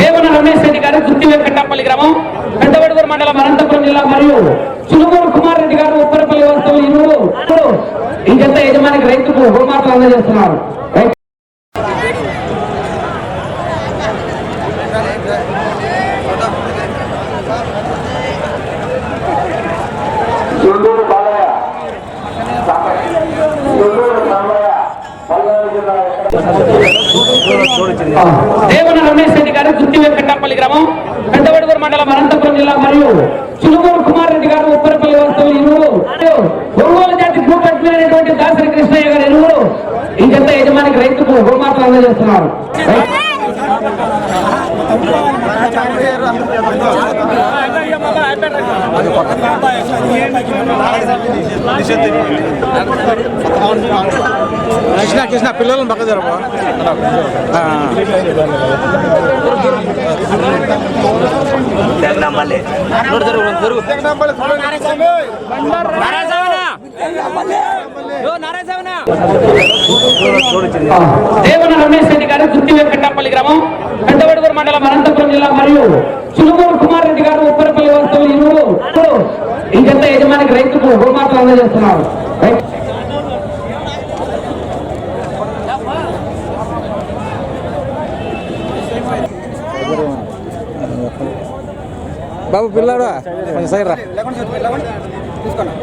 దేవన రమేష్ రెడ్డి గారు గుత్తి వెంకటపల్లి గ్రామం పెద్దవడుగురు మండలం అనంతపురం జిల్లా మరియు చులుమూరు కుమార్ రెడ్డి గారు ఉప్పరపల్లి వస్తువులు ఇరువురు. ఇంకెంత యజమానికి రైతుకు బహుమాటలు అందజేస్తున్నారు. దేవన రమేష్ రెడ్డి గారు గుత్తి వెంకటపల్లి గ్రామం పెద్దవడుగురు మండలం అనంతపురం జిల్లా మరియు చులుమూరు కుమార్ రెడ్డి గారు ఉప్పరపల్లి వస్తువులు ఇరువురు ఒంగోలు జాతి గ్రూప్ దాసరి కృష్ణయ్య గారు ఇరువురు. ఇంకెంత యజమానికి రైతుకు బహుమాటలు అందజేస్తున్నారు. కృష్ణ కృష్ణ పిల్లలను పక్క జరప దేవన రమేష్ రెడ్డి గారు గుత్తి వెంకటపల్లి గ్రామం పెద్దవడుగురు మండలం అనంతపురం జిల్లా మరియు చులుమూరు కుమార్ రెడ్డి గారు కూలి వస్తువులు ఇవ్వు ఇంకంతా యజమానికి రైతుకు గోమాతలు అందజేస్తున్నావు బాబు పిల్లాడు? కొంచెం సైడ్ రా తీసుకోండి